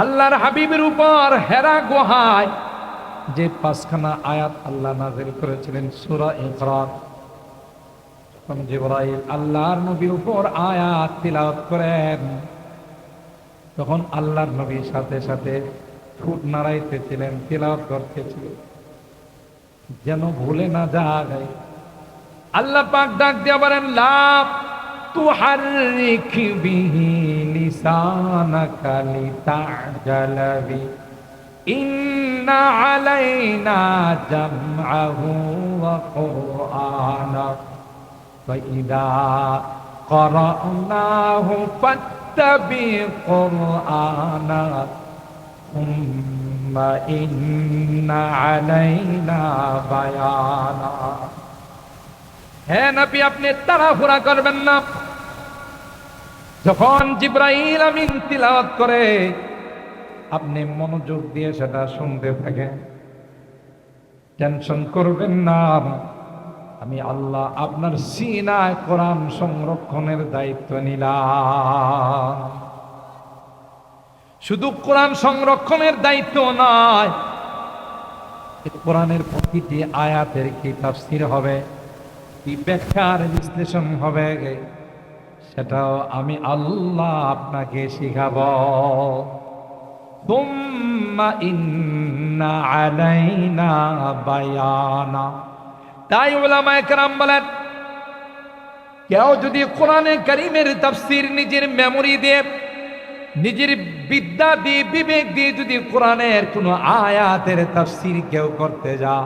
আল্লাহর হাবিবের উপর হেরা গুহায়। যে পাঁচখানা আয়াত আল্লাহ নাজিল করেছিলেন, সূরা ইকরা তখন আল্লাহর নবীর উপর আয়াত তিলাওয়াত করেন। তখন আল্লাহর নবীর সাথে সাথে ঠোঁট নাড়াইতেছিলেন, তিলাওয়াত করতেছিলেন। যেন ভুলে না যায়। আল্লাহ পাক ডাক দিয়ে বলেন লাভ তুহারিক বিহি লিসানাকা লিতাজাল বি ইন্না আলাইনা জামআহু ওয়া কুরআনা فإذا قرأناه فاتبع قرآنا ثم إن علينا بيانا হ্যাঁ নবী আপনি তাড়াহুড়া করবেন না যখন জিব্রাইল আমিন তিলাওয়াত করে, আপনি মনোযোগ দিয়ে সেটা শুনতে থাকেন। টেনশন করবেন না। আমি আল্লাহ আপনার সিনায় কোরআন সংরক্ষণের দায়িত্ব নিলাম। শুধু কোরআন সংরক্ষণের দায়িত্ব নয় কোরআনের প্রতিটি আয়াতের কি তাফসির হবে? কি ব্যাখ্যার বিশ্লেষণ হবে? সেটাও আমি আল্লাহ আপনাকে শিখাব। তুম্মা ইন্না আলাইনা বায়ানা। তাই ওলামায়ে কেরাম বলেন, কেউ যদি কোরআনে করিমের তাফসির নিজের মেমোরি দিয়ে, নিজের বিদ্যা দিয়ে, বিবেক দিয়ে যদি কোরআনের কোনো আয়াতের তাফসির কেউ করতে যা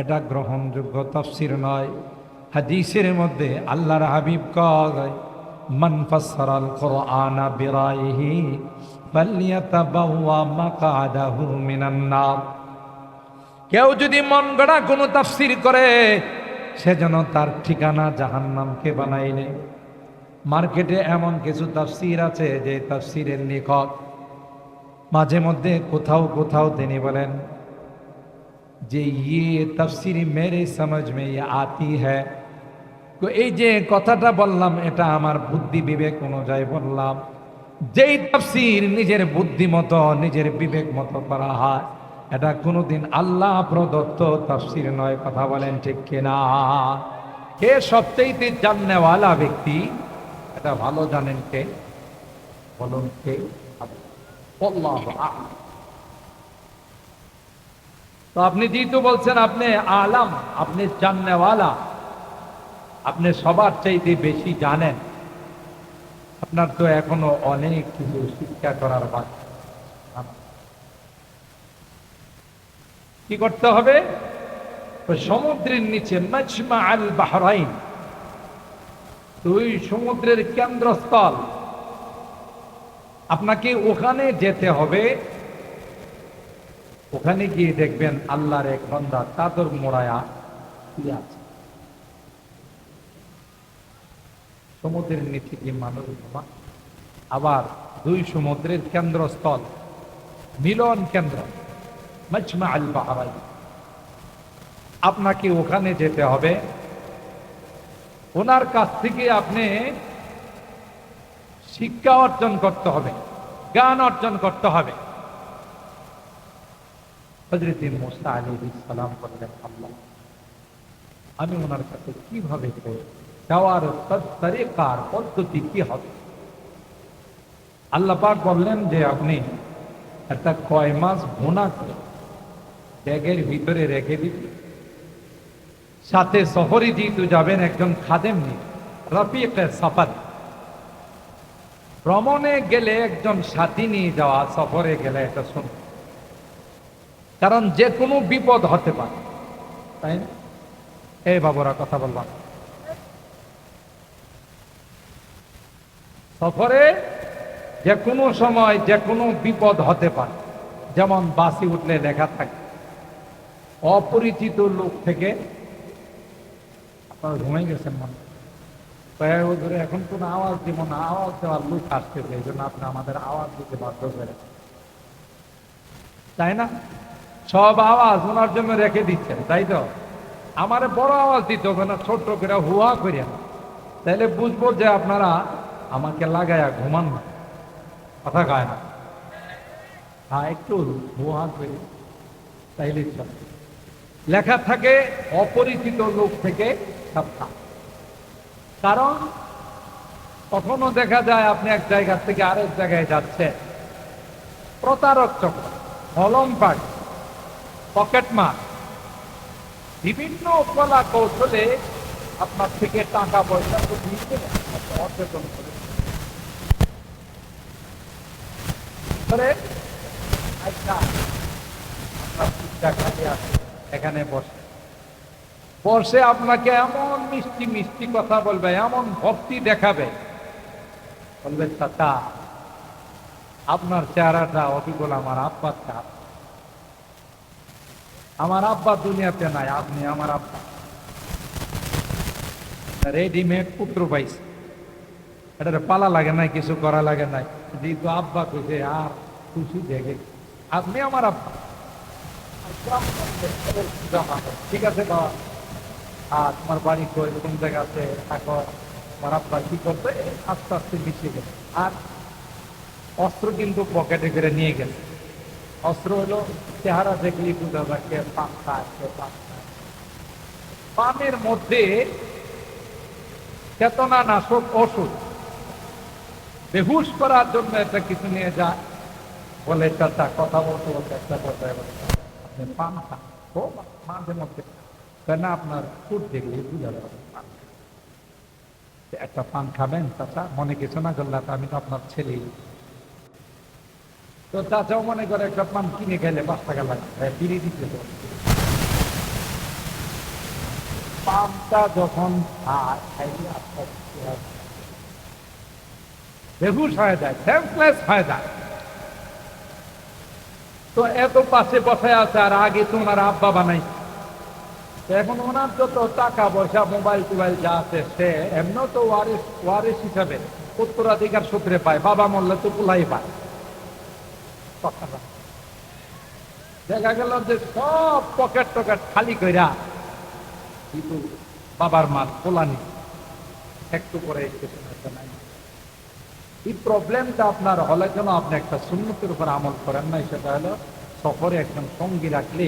এটা গ্রহণযোগ্য তাফসির নয়। হাদিসের মধ্যে আল্লাহর হাবিব কেউ যদি মন গড়া কোনো তাফসির করে, সে যেন তার ঠিকানা জাহান্নামকে বানাইলে মার্কেটে এমন কিছু তাফসির আছে যে তাফসিরের লেখক মাঝে মধ্যে কোথাও কোথাও তিনি বলেন, যে ইয়ে তফসির মেরে সমঝ মে ইয়ে আতি হ্যাঁ তো এই যে কথাটা বললাম, এটা আমার বুদ্ধি বিবেক অনুযায়ী বললাম। যেই তফসির নিজের বুদ্ধি মতো, নিজের বিবেক মতো করা হয়, এটা কোনোদিন আল্লাহ প্রদত্ত তফসির নয়, কথা বলেন ঠিক কিনা? কে সবচেয়ে জাননেওয়ালা ব্যক্তি? এটা ভালো জানেন কে? বলুন কে। তো আপনি যেহেতু বলছেন আপনি আলাম, আপনি জাননেওয়ালা আপনি সবার চাইতে বেশি জানেন। আপনার তো এখনও অনেক কিছু শিক্ষা করার বাকি। কি করতে হবে? সমুদ্রের নিচে মজমা আল বাহরাইন। দুই সমুদ্রের কেন্দ্রস্থল। আপনাকে ওখানে যেতে হবে। ওখানে গিয়ে দেখবেন আল্লাহর এক বন্দা চাদর মোড়ায়া আছে। সমুদ্রের নিচে গিয়ে মানুষ ঘুমা আবার দুই সমুদ্রের কেন্দ্রস্থল, মিলন কেন্দ্র মজমা আল বাহারাই আপনাকে ওখানে যেতে হবে। ওনার কাছ থেকে আপনি শিক্ষা অর্জন করতে হবে, জ্ঞান অর্জন করতে হবে। হজরত মুসা আলী সালাম করলেন আল্লাহ, আমি ওনার কাছে কীভাবে যাওয়ার তরিকার পদ্ধতি কি হবে? আল্লাহ পাক বললেন যে আপনি একটা কয় মাস ভুনা করে ব্যাগের ভিতরে রেখে সাথে শহরে যেহেতু যাবেন, একজন খাদেম নিয়ে রফিক সফর। ভ্রমণে গেলে একজন সাথী নিয়ে যাওয়া, সফরে গেলে এটা শুন কারণ যে কোনো বিপদ হতে পারে, তাই না? এই বাবুরা কথা বললাম সফরে যে কোনো সময় যে কোনো বিপদ হতে পারে। যেমন বাসি উঠলে লেখা থাকে। অপরিচিত লোক থেকে আপনারা ঘুমাই গেছেন মনে ধরে এখন কোন আওয়াজ দিব না, আওয়াজ দেওয়ার লোক আসতেছে, এই জন্য আপনি আমাদের আওয়াজ দিতে বাধ্য করে তাই না? সব আওয়াজ ওনার জন্য রেখে দিচ্ছেন, তাই তো? আমার বড় আওয়াজ দিত ওখানে ছোট্ট করে হুয়া করিয়া। তাহলে বুঝব যে আপনারা আমাকে লাগায়া ঘুমান কথা গায় না। হ্যাঁ একটু ভুয়া করে তাইলে লেখা থাকে, অপরিচিত লোক থেকে সাবধান কারণ কখনো দেখা যায় আপনি এক জায়গা থেকে আরেক জায়গায় যাচ্ছেন। প্রতারক চক্র হলম পাট, পকেট মার। বিভিন্ন কলা কৌশলে আপনার থেকে টাকা পয়সা অচেতন করে করে, এখানে বসে। বসে আপনাকে এমন মিষ্টি মিষ্টি কথা বলবে এমন ভক্তি দেখাবে। বলবে চাচা আপনার চেহারাটা অবিকল আমার আব্বার চাপ আমার আব্বা দুনিয়াতে নাই আপনি আমার আব্বা। রেডিমেড পুত্র পাইছে। এটা পালা লাগে নাই কিছু করা লাগে নাই। যেহেতু আব্বা কইছে, আর খুশি দেখে আপনি আমার আব্বা। ঠিক আছে বাবা। আর তোমার বাড়ি কই? কোন জায়গাতে থাকো আমার আব্বা কি করতে আস্তে আস্তে মিশিয়ে গেছে। আর অস্ত্র কিন্তু পকেটে করে নিয়ে গেছে। অস্ত্র হলো চেহারা দেখলেই বুঝা যায় কে আছে কে পানের মধ্যে চেতনা নাশক ওষুধ বেহুশ করার জন্য একটা কিছু নিয়ে যায় বলে, চাচা, কথা বলতে বলতে একটা কথা বলে, আপনি পান ও মাঝে মধ্যে কেন আপনার ফুট দেখলে বুঝা যাবে। একটা পান খাবেন, চাচা মনে কিছু না করলে আমি তো আপনার ছেলেই তো চাচাও মনে করে, একটা পান কিনে গেলে পাঁচ টাকা লাগে ফিরিয়ে দিতে তো পানটা যখন খায়, খাইলে হয়। বেহুশ হয়ে যায় সেন্সলেস হয়ে যায়। তো এত পাশে বসে আছে আর আগে তো ওনার আব্বা বানাই। এখন ওনার যত টাকা পয়সা, মোবাইল টোবাইল যা আছে, সে এমনিও তো ওয়ারিস ওয়ারিস হিসাবে উত্তরাধিকার সূত্রে পায়, বাবা মরলে তো কুলাই পায়। দেখা গেল যে সব পকেট টকেট খালি কইরা কিন্তু বাবার মাল পোলানি। একটু করে নাই। এই প্রবলেমটা আপনার হলে যেন আপনি একটা সুন্নতির উপর আমল করেন নাই? সেটা হলো সফরে একজন সঙ্গী রাখলে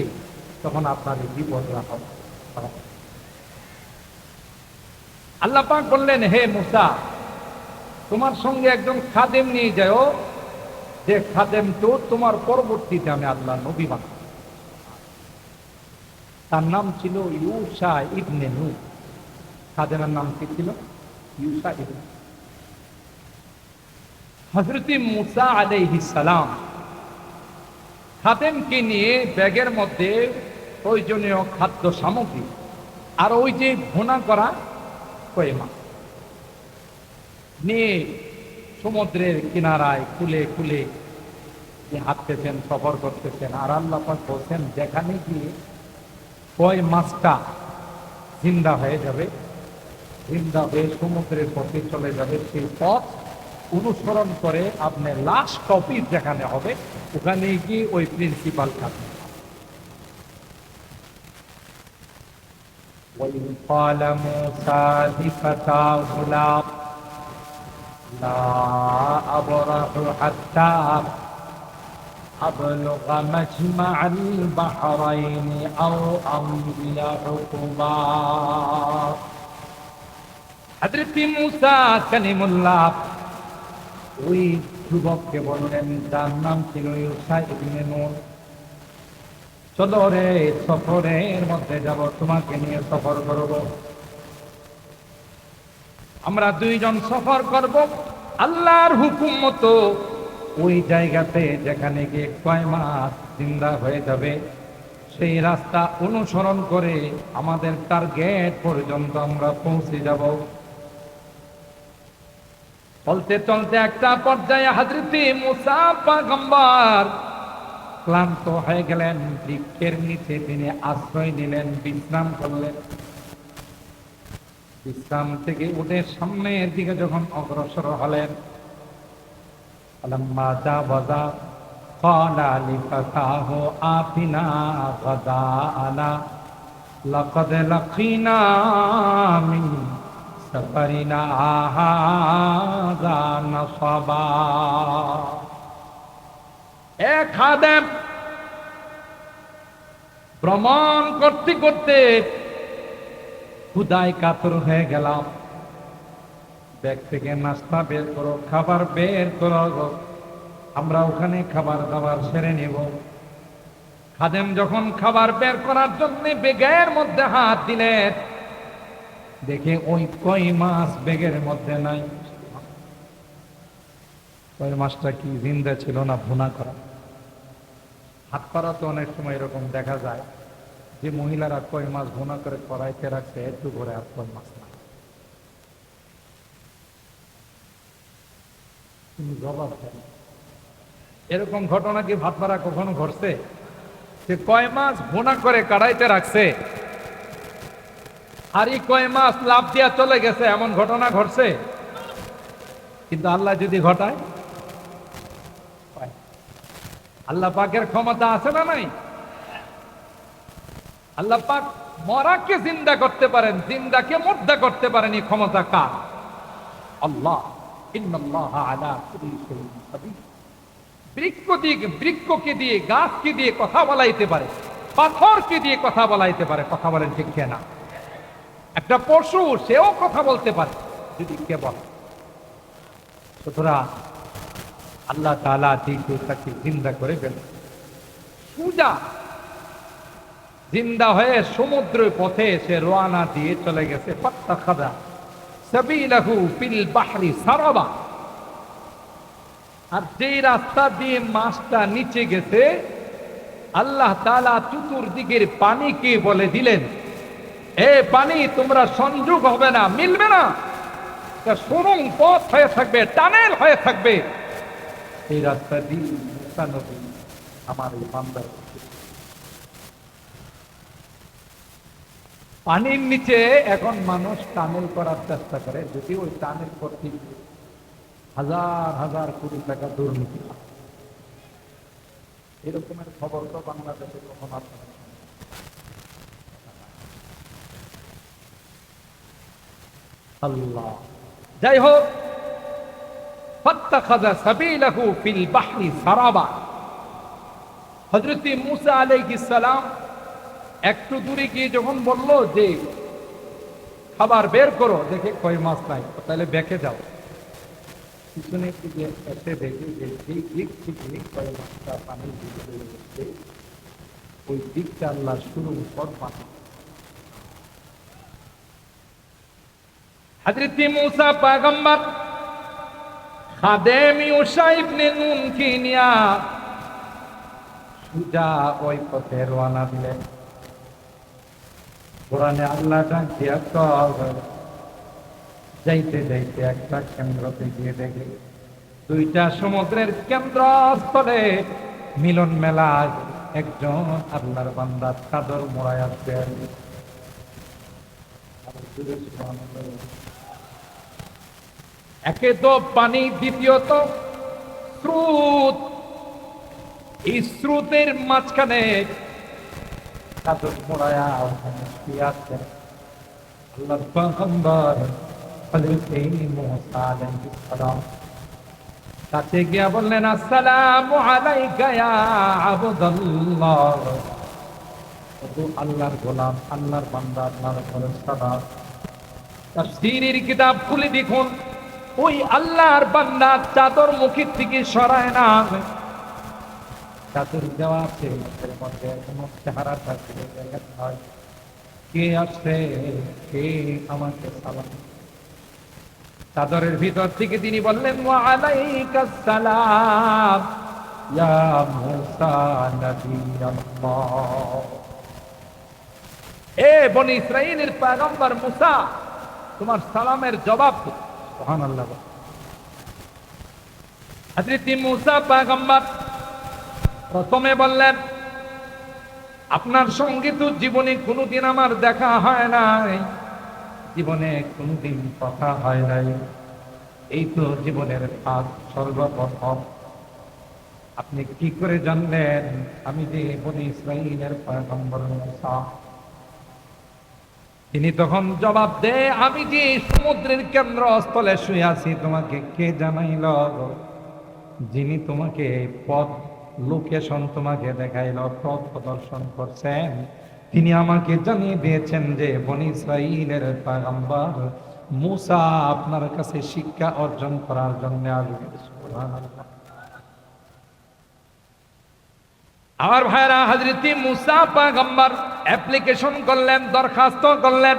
তখন আপনার এই বিপদ রাখা আল্লাহ পাক বললেন, হে মুসা, তোমার সঙ্গে একজন খাদেম নিয়ে যাও। যে খাদেম তো তোমার পরবর্তীতে আমি আল্লাহ নবী বানাবো। তার নাম ছিল ইউসা ইবনে নু খাদেমের নাম কি ছিল? ইউসা ইবনে হজরতি মুসা আলাইহিস সালাম খাদেমকে নিয়ে ব্যাগের মধ্যে প্রয়োজনীয় খাদ্য সামগ্রী আর ওই যে ভোনা করা কই মাছ নিয়ে সমুদ্রের কিনারায় কুলে যে হাঁটতেছেন, সফর করতেছেন আর আল্লাহ বলছেন, যেখানে গিয়ে কয় মাছটা জিন্দা হয়ে যাবে, জিন্দা হয়ে সমুদ্রের পথে চলে যাবে, সেই পথ অনুসরণ করে আপনার লাস্ট টপিক যেখানে হবে ওখানে গিয়ে ওই প্রিন্সিপাল থাকবে وإذ قال موسى لفتاه لا لا أبرح حتى أبلغ مجمع البحرين أو أمضي حقبا حضرت মুসা কালিমুল্লাহ ওই যুবককে বললেন তার নাম ছিল ইউসা ইবনে চলো রে সফরের মধ্যে যাব, তোমাকে নিয়ে সফর করব। আমরা দুইজন সফর করব, আল্লাহর হুকুম মতো। ওই জায়গাতে যেখানে গিয়ে কয় মাস জিন্দা হয়ে যাবে, সেই রাস্তা অনুসরণ করে আমাদের টার্গেট পর্যন্ত আমরা পৌঁছে যাব। চলতে চলতে একটা পর্যায়ে হাজরতি মুসা পাগম্বার ক্লান্ত হয়ে গেলেন, বৃক্ষের নিচে তিনি আশ্রয় নিলেন, বিশ্রাম করলেন। বিশ্রাম থেকে উঠে সামনের দিকে যখন অগ্রসর হলেন মাদা বাদা কলা লিফাতাহ আপিনা গদা আনা লকদ লখিনা سفرنا هذا نصبا এ খাদেম ভ্রমণ করতে করতে ক্ষুদায় কাতর হয়ে গেলাম ব্যাগ থেকে নাস্তা বের করো খাবার বের করো গো। আমরা ওখানে খাবার দাবার সেরে নেব খাদেম যখন খাবার বের করার জন্য বেগের মধ্যে হাত দিলেন দেখে ওই কই মাস বেগের মধ্যে নাই। কই মাছটা কি জিন্দা ছিল না ভুনা করা? হাত করা তো অনেক সময় এরকম দেখা যায় যে মহিলারা কই মাছ ভুনা করে কড়াইতে রাখছে, একটু করে আর কই মাছ না। জবাব দেন এরকম ঘটনা কি ভাতপাড়া কখনো ঘটছে? সে কয় মাস ভুনা করে কাড়াইতে রাখছে আর এই কয় মাস লাভ দিয়া চলে গেছে, এমন ঘটনা ঘটছে? কিন্তু আল্লাহ যদি ঘটায় আল্লাহ পাকের ক্ষমতা আছে না নাই? আল্লাহ পাক মরাকে জিন্দা করতে পারেন, জিন্দাকে মুর্দা করতে পারেন, এই ক্ষমতা কার? আল্লাহ। বৃক্ষ দিয়ে বৃক্ষকে দিয়ে, গাছকে দিয়ে কথা বলাইতে পারে, পাথরকে দিয়ে কথা বলাইতে পারে, কথা বলেন ঠিক না একটা পশু, সেও কথা বলতে পারে। যদি কে বলে। সুতরাং আল্লাহ তালা দিকে তাকে জিন্দা করে গেল সুজা জিন্দা হয়ে সমুদ্র পথে সে রোয়ানা দিয়ে চলে গেছে। পাত্তা খাদা সাবিলাহু বাহরি সারাবা। আর যেই রাস্তা দিয়ে মাছটা নিচে গেছে, আল্লাহ তালা চতুর্দিকের পানিকে বলে দিলেন এ পানি, তোমরা সংযোগ হবে না, মিলবে না। সুরুং পথ হয়ে থাকবে, টানেল হয়ে থাকবে। এই রাস্তা দিয়ে আমার এই বান্দার পানির নিচে এখন মানুষ টানেল করার চেষ্টা করে যদি ওই টানেল করতে হাজার হাজার কোটি টাকা দুর্নীতি। এরকমের খবর তো বাংলাদেশে কখন আপনারা আল্লাহ। যাই হোক মুসা সালাম একটু দূরে গিয়ে যখন বলল যে, খাবার বের করো, দেখে কই মাছ নাই, তাহলে বেঁকে যাও। পিছনে যে পানি ওই দিকটা আল্লাহ শুরু পথ বানানো হযরত মুসা পয়গম্বর খাদেম ইউসা ইবনে নুন কি নিয়া সুজা ওই পথে রওনা দিলেন। কোরআনে আল্লাহ যাইতে যাইতে একটা কেন্দ্রতে গিয়ে দেখে দুইটা সমুদ্রের কেন্দ্রস্থলে মিলন মেলায় একজন আল্লাহর বান্দা চাদর মোড়ায় আসছে একে তো পানি দ্বিতীয়ত স্রোত এই স্রোতের মাঝখানে গিয়া আল্লাহর গোলাম, আল্লাহর বান্দা, আল্লাহর সালাম তাফসীরের কিতাব খুলে দেখুন। ওই আল্লাহর বান্দা চাদর মুখের থেকে সরায় না। চাদর দেওয়া আছে এর মধ্যে কোনো চেহারা জায়গা কে আসছে, কে আমাকে সালাম। চাদরের ভিতর থেকে তিনি বললেন ওয়ালাইকাস সালাম, ইয়া মুসা নবিয়াল্লাহ এ বনি ইসরাইলের পয়গম্বর মুসা তোমার সালামের জবাব মুসা প্রথমে বললেন আপনার সঙ্গে তো জীবনে কোনোদিন আমার দেখা হয় নাই জীবনে কোনোদিন কথা হয় নাই। এই তো জীবনের আজ সর্বপ্রথম। আপনি কি করে জানলেন আমি যে বনি ইসরাইলের পয়গম্বর মুসা? তিনি তখন জবাব দে, আমি যে সমুদ্রের কেন্দ্র কেন্দ্রস্থলে শুয়ে আছি? তোমাকে কে জানাইল? যিনি তোমাকে পথ, লোকেশন তোমাকে দেখাইল, পথ প্রদর্শন করছেন, তিনি আমাকে জানিয়ে দিয়েছেন যে বনি ইসরাইলের পাগাম্বার মুসা আপনার কাছে শিক্ষা অর্জন করার জন্য। আমার ভাইরা, হাজরতি মুসা পাগাম্বার অ্যাপ্লিকেশন করলেন, দরখাস্ত করলেন।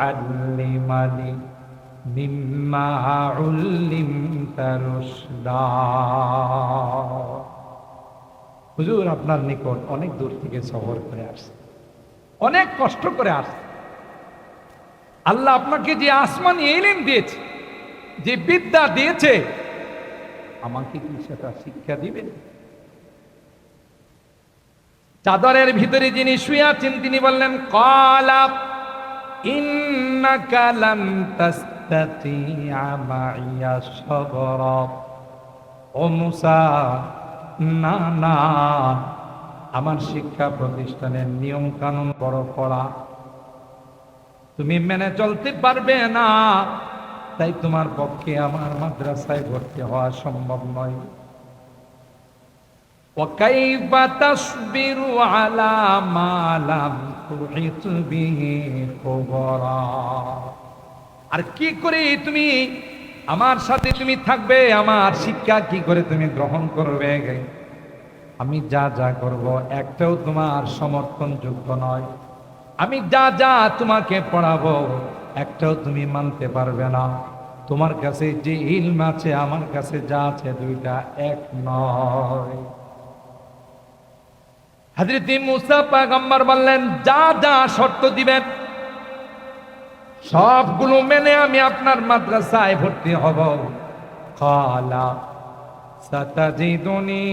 আল্লিমানি হুজুর, আপনার নিকট অনেক দূর থেকে সফর করে আসছে। অনেক কষ্ট করে আসছে। আল্লাহ আপনাকে যে আসমান এলিম দিয়েছে যে বিদ্যা দিয়েছে, আমাকে কি সেটা শিক্ষা দিবেন চাদরের ভিতরে যিনি শুয়ে আছেন, তিনি বললেন, কলা আমার শিক্ষা প্রতিষ্ঠানের নিয়ম কানুন বড় করা। তুমি মেনে চলতে পারবে না। তাই তোমার পক্ষে আমার মাদ্রাসায় ভর্তি হওয়া সম্ভব নয় وكيف تصبر على ما لم تحط به خبرا আর কি করে তুমি আমার সাথে তুমি থাকবে আমার শিক্ষা কি করে তুমি গ্রহণ করবে আমি যা যা করব একটাও তোমার সমর্থনযোগ্য নয় আমি যা যা তোমাকে পড়াবো একটাও তুমি মানতে পারবে না। তোমার কাছে যে ইলম আছে, আমার কাছে যা আছে, দুইটা এক নয়। হাজরত মুসা পাগম্বর বললেন, যা যা শর্ত দিবেন, সবগুলো মেনে আমি আপনার মাদ্রাসায় ভর্তি হব। খালা সাতাজিদুনি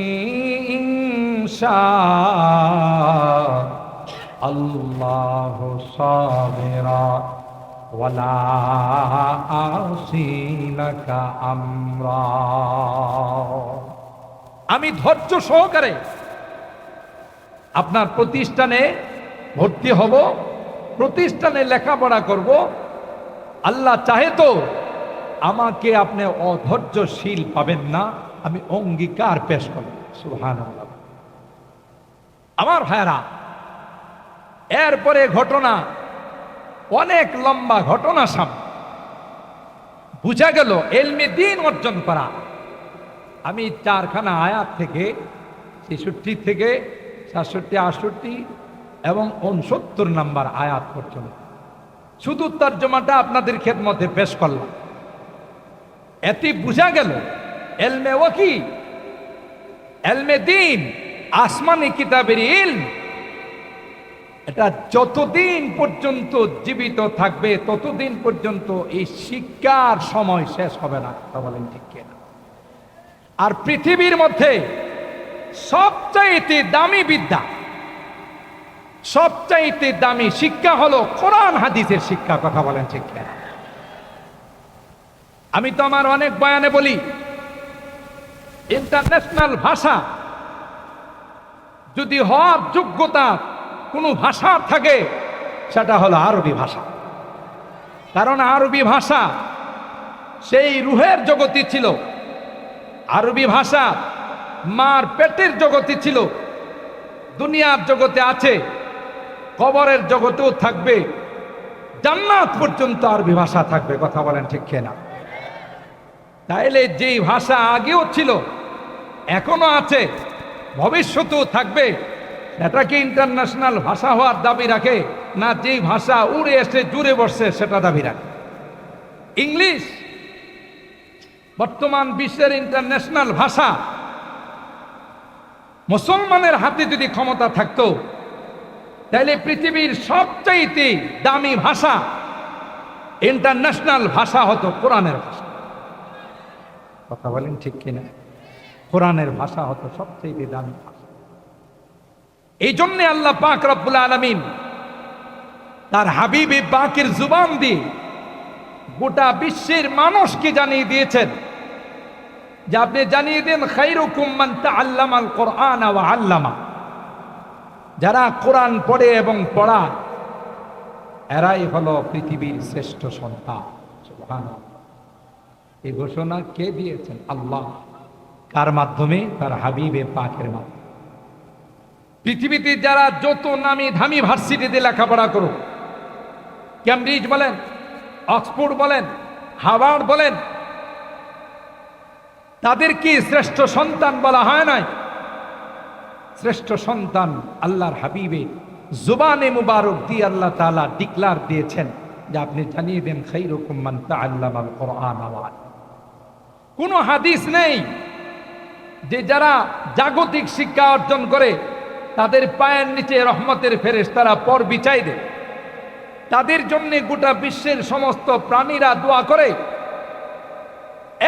ইনশা আল্লাহ সাবিরা ওয়ালা আসিলাকা আমরা। আমি ধৈর্য সহকারে আপনার প্রতিষ্ঠানে ভর্তি হব, প্রতিষ্ঠানে লেখাপড়া করব। আল্লাহ চাহে তো আমাকে আপনি অধৈর্যশীল পাবেন না, আমি অঙ্গীকার পেশ করব। সুহান আমার ভাইরা এরপরে ঘটনা অনেক লম্বা ঘটনা সামনে। বুঝা গেল, এলমে দিন অর্জন করা। আমি চারখানা আয়াত থেকে, ছেষট্টি থেকে সাতষট্টি, আটষট্টি এবং উনসত্তর নাম্বার আয়াত পর্যন্ত। শুধু তর্জমাটা আপনাদের খেদমতে পেশ করলাম। এতে বোঝা গেল, এলমে ওকি এলমে দিন, আসমানি কিতাবের ইলম এটা যতদিন পর্যন্ত জীবিত থাকবে, ততদিন পর্যন্ত এই শিক্ষার সময় শেষ হবে না। তা বলেন ঠিক কিনা? আর পৃথিবীর মধ্যে সবচাইতে দামি বিদ্যা, সবচাইতে দামি শিক্ষা হলো কোরআন হাদিসের শিক্ষা, কথা বলেন ঠিক কিনা? আমি তো আমার অনেক বয়ানে বলি, ইন্টারন্যাশনাল ভাষা যদি হওয়ার যোগ্যতা কোনো ভাষার থাকে, সেটা হলো আরবি ভাষা। কারণ আরবি ভাষা সেই রুহের জগতি ছিল। আরবি ভাষা মার পেটের জগতে ছিল। দুনিয়ার জগতে আছে, কবরের জগতেও থাকবে, জান্নাত পর্যন্ত আরবি ভাষা থাকবে, কথা বলেন ঠিক না তাইলে যেই ভাষা আগেও ছিল, এখনও আছে, ভবিষ্যতেও থাকবে এটা কি ইন্টারন্যাশনাল ভাষা হওয়ার দাবি রাখে না যেই ভাষা উড়ে এসে জুড়ে বসছে সেটা দাবি রাখে। ইংলিশ, বর্তমান বিশ্বের ইন্টারন্যাশনাল ভাষা, মুসলমানের হাতে যদি ক্ষমতা থাকতো তাহলে পৃথিবীর সবচাইতে দামি ভাষা ইন্টারন্যাশনাল ভাষা হতো কোরআনের ভাষা। কথা বলেন ঠিক কিনা? কোরআনের ভাষা হতো সবচাইতে দামি ভাষা। এই জন্যে আল্লাহ পাক রব্বুল আলমিন তার হাবিবি পাকের জুবান দিয়ে গোটা বিশ্বের মানুষকে জানিয়ে দিয়েছেন যে আপনি জানিয়ে দেন খাইরুকুম মান তাআল্লামাল কোরআন আল্লামা। যারা কোরআন পড়ে এবং পড়া এরাই হলো পৃথিবীর শ্রেষ্ঠ সন্তান। এই ঘোষণা কে দিয়েছেন? আল্লাহ। কার মাধ্যমে? তার হাবিবে পাকের মাধ্যমে। পৃথিবীতে যারা যত নামি ধামি ভার্সিটিতে লেখাপড়া করুক ক্যামব্রিজ বলেন, অক্সফোর্ড বলেন হাওয়ার্ড বলেন তাদের কি শ্রেষ্ঠ সন্তান বলা হয় নাই। শ্রেষ্ঠ সন্তান আল্লাহর হাবিবে জুবানে মুবারক দিয়ে আল্লাহ তাআলা ডিক্লার দিয়েছেন যে আপনি জানিয়ে দেন, খাইরুকুম মান তাআল্লামাল কোরআন আওয়াল কোনো হাদিস নেই যে যারা জাগতিক শিক্ষা অর্জন করে তাদের পায়ের নিচে রহমতের ফেরেশ তারা পর বিচাই দেয়। তাদের জন্য গোটা বিশ্বের সমস্ত প্রাণীরা দোয়া করে।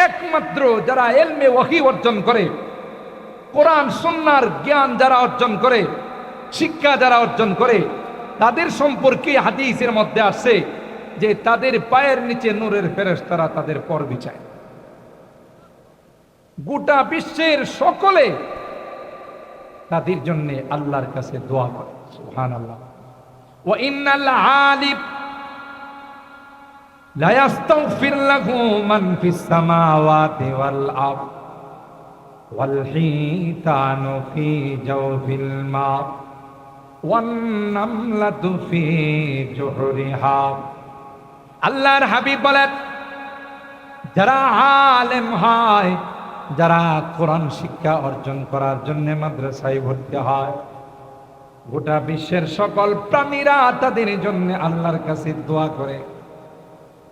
একমাত্র যারা এলমে ওয়াহি অর্জন করে, কোরআন, সুন্নার জ্ঞান যারা অর্জন করে, শিক্ষা যারা অর্জন করে, তাদের সম্পর্কে হাদিসের মধ্যে আসছে যে তাদের পায়ের নিচে নূরের ফেরেশ তারা তাদের পর বিচায় গোটা বিশ্বের সকলে তাদের জন্য আল্লাহর কাছে দোয়া করে সুহান আল্লাহ ও ইন্নাল আলিম لا يستغفر له من في السماوات والأرض والحيتان في جوف الماء والنملة في جحرها আল্লাহর হাবিব বলেন যারা আলেম হয় যারা কোরআন শিক্ষা অর্জন করার জন্য মাদ্রাসায় ভর্তি হয়, গোটা বিশ্বের সকল প্রাণীরা তাদের জন্য আল্লাহর কাছে দোয়া করে।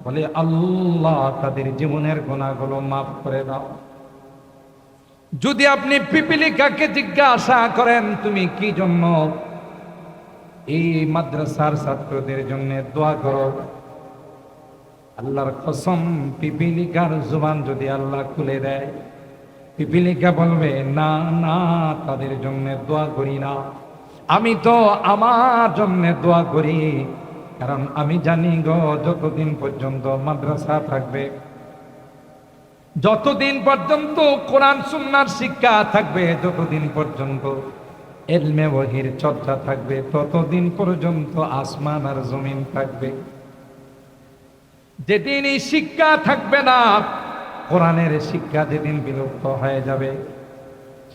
বলে, আল্লাহ, তাদের জীবনের গুণাগুলো মাফ করে দাও। যদি আপনি পিপিলিকাকে জিজ্ঞাসা করেন, তুমি কি জন্য এই মাদ্রাসার ছাত্রদের জন্য দোয়া করো? আল্লাহর কসম, পিপিলিকার জুবান যদি আল্লাহ খুলে দেয় পিপিলিকা বলবে, না না, তাদের জন্য দোয়া করি না। আমি তো আমার জন্য দোয়া করি, কারণ আমি জানি গো, যতদিন পর্যন্ত মাদ্রাসা থাকবে, যতদিন পর্যন্ত কোরআন, সুন্নার শিক্ষা থাকবে, যতদিন পর্যন্ত এলমে বহির চর্চা থাকবে, ততদিন পর্যন্ত আসমান আর জমিন থাকবে। যেদিন শিক্ষা থাকবে না কোরআনের শিক্ষা যেদিন বিলুপ্ত হয়ে যাবে,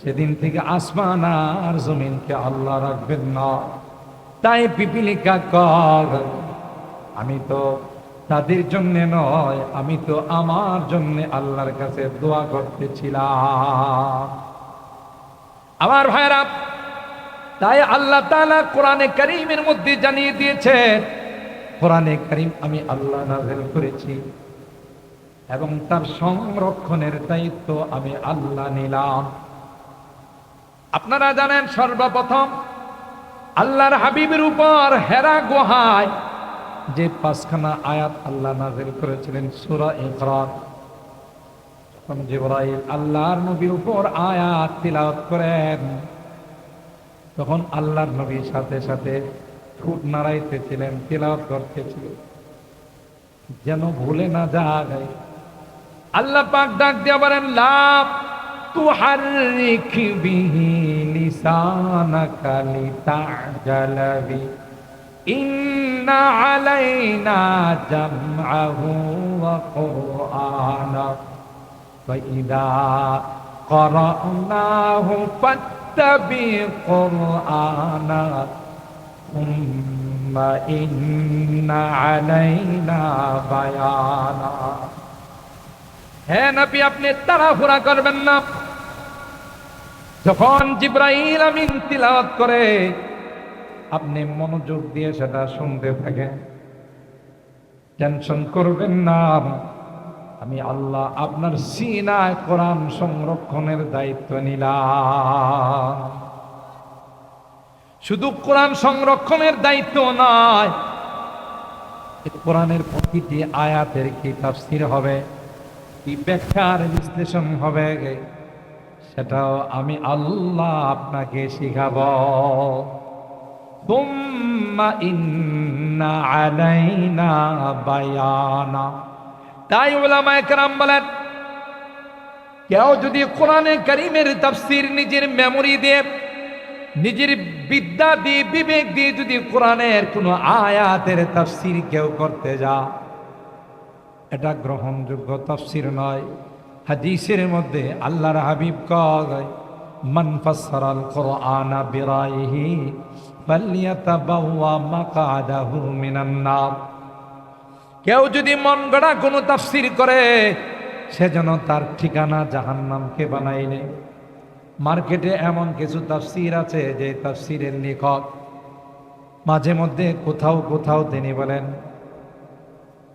সেদিন থেকে আসমান আর জমিনকে আল্লাহ রাখবেন না। তাই পিপিলিকা কর, আমি তো তাদের জন্য নয়, আমি তো আমার জন্য আল্লাহর কাছে দোয়া করতেছিলাম। আমার ভাইরা তাই আল্লাহ তাআলা কোরআনে করিমের মধ্যে জানিয়ে দিয়েছেন, কোরআনে করিম আমি আল্লাহ নাযিল করেছি। এবং তার সংরক্ষণের দায়িত্ব আমি আল্লাহ নিলাম। আপনারা জানেন সর্বপ্রথম আল্লাহর হাবিবের উপর হেরা গুহায় যে পাঁচখানা আয়াত আল্লাহ নাজিল করেছিলেন সূরা ইকরা তখন জিবরাইল আল্লাহর নবীর উপর আয়াত তিলাওয়াত করেন। তখন আল্লাহর নবীর সাথে সাথে ঠোঁট নাড়াইতেছিলেন, তিলাওয়াত করতেছিলেন। যেন ভুলে না যায়। আল্লাহ পাক ডাক দিয়ে বলেন লাভ تحرك به لسانك لتعجل به إن علينا جمعه وقرآنه فإذا قرأناه فاتبع قرآنه ثم إن علينا بيانه হ্যাঁ নবী, আপনি তাড়াহুড়া করবেন না। যখন জিব্রাইল আমিন তিলাওয়াত করে, আপনি মনোযোগ দিয়ে সেটা শুনতে থাকেন। টেনশন করবেন না। আমি আল্লাহ আপনার সিনায় কোরআন সংরক্ষণের দায়িত্ব নিলাম। শুধু কোরআন সংরক্ষণের দায়িত্ব নয় কোরআনের প্রতিটি আয়াতের কি তাফসির হবে? কি ব্যাখ্যার বিশ্লেষণ হবে সেটাও আমি আল্লাহ আপনাকে শিখাব। তাই ওলামায়ে কেরাম বলেন, কেউ যদি কোরআনে করিমের তাফসির নিজের মেমোরি দিয়ে, নিজের বিদ্যা দিয়ে, বিবেক দিয়ে যদি কোরআনের কোনো আয়াতের তাফসির কেউ করতে যা এটা গ্রহণযোগ্য, তফসির নয়। হাদিসের মধ্যে আল্লাহর হাবিব কেউ যদি মন গড়া কোনো তাফসির করে, সে যেন তার ঠিকানা জাহান্নামকে বানাইলে মার্কেটে এমন কিছু তাফসির আছে যে তাফসিরের লেখক মাঝে মধ্যে কোথাও কোথাও তিনি বলেন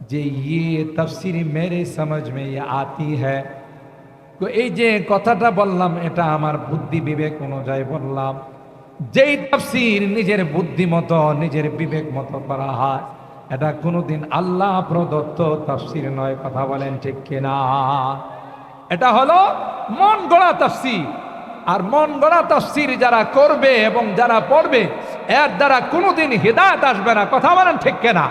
যে ইয়ে তফসির মেরে সমঝ মে আতি হ্যাঁ তো এই যে কথাটা বললাম, এটা আমার বুদ্ধি বিবেক অনুযায়ী বললাম। যেই তফসির নিজের বুদ্ধি মতো, নিজের বিবেক মতো করা হয়, এটা কোনোদিন আল্লাহ প্রদত্ত তফসির নয়, কথা বলেন ঠিক কিনা? এটা হলো মন গড়া তফসির। আর মন গড়া তফসির যারা করবে এবং যারা পড়বে, এর দ্বারা কোনোদিন হৃদায়ত আসবে না, কথা বলেন ঠিক কিনা?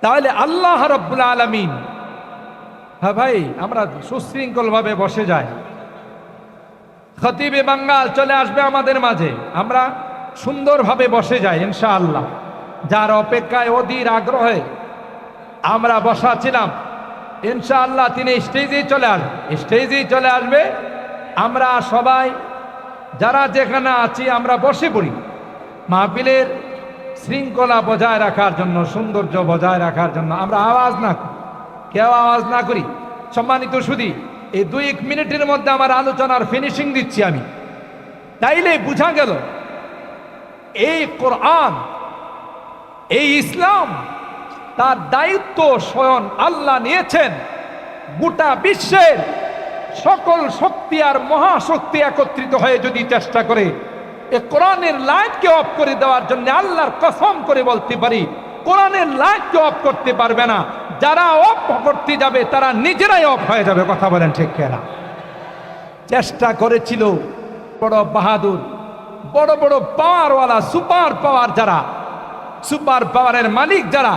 তাহলে আল্লাহ রব্বুল আলমিন হ্যাঁ ভাই, আমরা সুশৃঙ্খলভাবে বসে যাই। খতিবে বাঙ্গাল চলে আসবে আমাদের মাঝে। আমরা সুন্দরভাবে বসে যাই, ইনশাআল্লাহ। যার অপেক্ষায় অধীর আগ্রহে আমরা বসা ছিলাম ইনশাআল্লাহ তিনি স্টেজেই চলে আসবে। স্টেজেই চলে আসবে। আমরা সবাই, যারা যেখানে আছি, আমরা বসে পড়ি। মাহফিলের শৃঙ্খলা বজায় রাখার জন্য, সৌন্দর্য বজায় রাখার জন্য আমরা আওয়াজ না কেউ আওয়াজ না করি। সম্মানিত সুদী এই দুই এক মিনিটের মধ্যে আমার আলোচনার ফিনিশিং দিচ্ছি আমি। তাইলে বুঝা গেল, এই কোরআন, এই ইসলাম তার দায়িত্ব স্বয়ং আল্লাহ নিয়েছেন। গোটা বিশ্বের সকল শক্তি আর মহাশক্তি একত্রিত হয়ে যদি চেষ্টা করে এ কোরআনের লাইটকে অফ করে দেওয়ার জন্য আল্লাহর কসম করে বলতে পারি, কোরআনের লাইটকে অফ করতে পারবে না। যারা অফ করতে যাবে, তারা নিজেরাই অফ হয়ে যাবে, কথা বলেন ঠিক কেনা? চেষ্টা করেছিল বড় বাহাদুর, বড় বড় পাওয়ারওয়ালা, সুপার পাওয়ার যারা, সুপার পাওয়ারের মালিক যারা,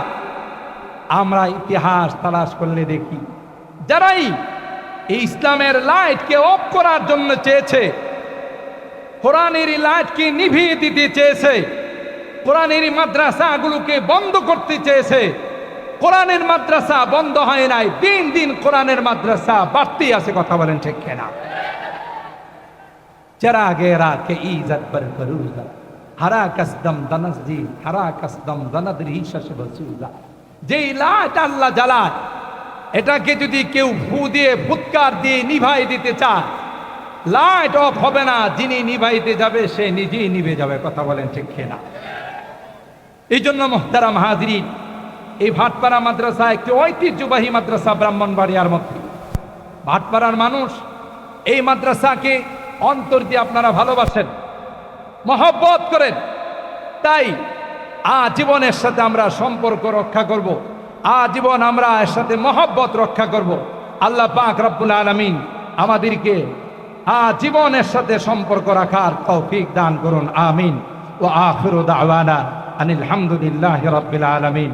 আমরা ইতিহাস তালাশ করলে দেখি। যারাই ইসলামের লাইটকে অফ করার জন্য চেয়েছে কোরআনের লাইটকে নিভিয়ে দিতে চেয়েছে কোরআনের মাদ্রাসাগুলোকে বন্ধ করতে চেয়েছে কোরআনের মাদ্রাসা বন্ধ হয় নাই দিন দিন কোরআনের মাদ্রাসা বাড়তেই আছে কথা বলেন ঠিক কেনা चरा गेरा के इज्जत पर करूजा हरा कसदम दनसजी हरा कसदम দনদরি শশ বসুজা যেই লাইট আল্লাহ জ্বালায় এটাকে যদি কেউ ফু দিয়ে ফুৎকার দিয়ে নিভাই দিতে চায় লাইট অফ হবে না। যিনি নিভাইতে যাবে, সে নিজেই নিভে যাবে। কথা বলেন ঠিক না এই জন্য মোহতারাম হাজরিন, এই ভাটপাড়া মাদ্রাসা একটি ঐতিহ্যবাহী মাদ্রাসা ব্রাহ্মণবাড়িয়ার মধ্যে। ভাটপাড়ার মানুষ এই মাদ্রাসাকে অন্তর দিয়ে আপনারা ভালোবাসেন, মহব্বত করেন। তাই আজীবনের সাথে আমরা সম্পর্ক রক্ষা করব। আজীবন আমরা এর সাথে মহব্বত রক্ষা করব। আল্লাহ পাক রব্বুল আলমিন আমাদেরকে আজীবনের সাথে সম্পর্ক রাখার তৌফিক দান করুন, আমিন। ও আখির দাওয়ানা আনিল হামদুলিল্লাহ রবিল আলমিন।